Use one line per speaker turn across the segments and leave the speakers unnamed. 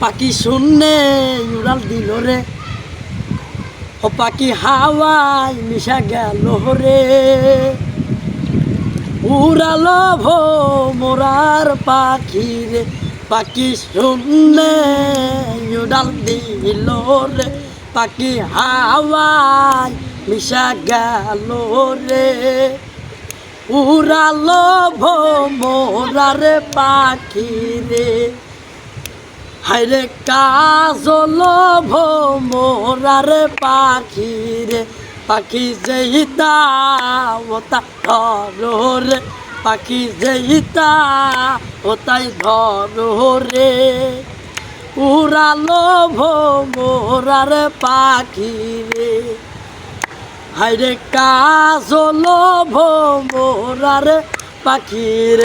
পাখি শূন্যে উড়াল দিল রে। ও পাখি হাওয়ায় মিশা গেল রে। উড়ালো ভো মোরার পাখি রে। পাখি শূন্যে উড়াল দিল রে। পাখি হাওয়ায় মিশা গেল রে। উড়ালো ভো মোরার পাখি রে। হাইরে কাজল ভো মোরার পাখি রে, পাখি যেইতা ওতা ধরো রে, পাখি যেইতা ওতাই ধরো রে। উড়ালো ভো মোরার পাখি রে, হাইরে কাজল ভো মোরার পাখির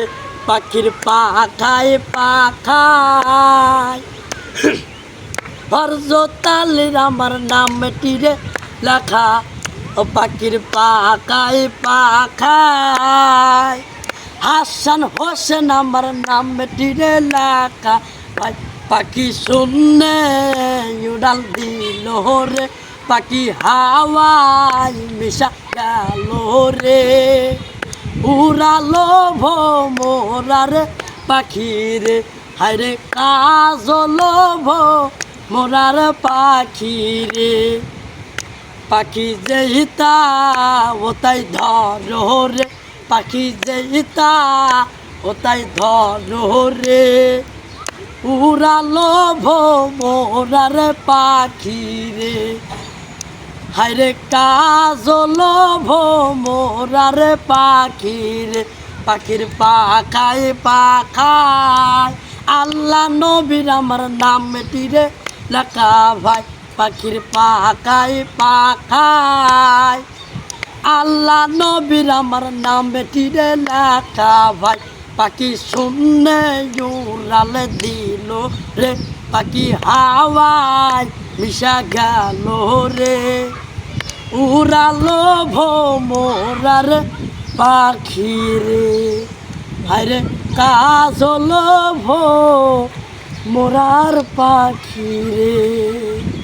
পাখির পাখায় পাখায় হরজতালির আমার নামটি রে লেখা, ও পাখির হাসান হোসেন আমার রে লেখা পাখি শুনে উড়াল দিল রে পাখি হাওয়ায় মিশা গেল রে উড়ালো ভো মোরার পাখি রে হায়রে কাজল মোরার পাখি রে। পাখি যেইতা ওতাই ধরো রে। পাখি যেইতা ওতাই ধরো রে। উড়ালো মোরার পাখি রে। হায়রে কাজল পাখি রে। পাখির পাখায় পাখায় আল্লাহ নবীর আমার নাম রে লেখা ভাই, পাখির পাখায় পাখায় আল্লাহ নবীর আমার নাম বেটিরে লেখা ভাই, পাখি শুনে উড়ালে দিল রে, পাখি হাওয়ায় মিশা গেল রে। উড়ালো ভো মোরার পাখি রে আরে কাজল ভো মোরার পাখি রে।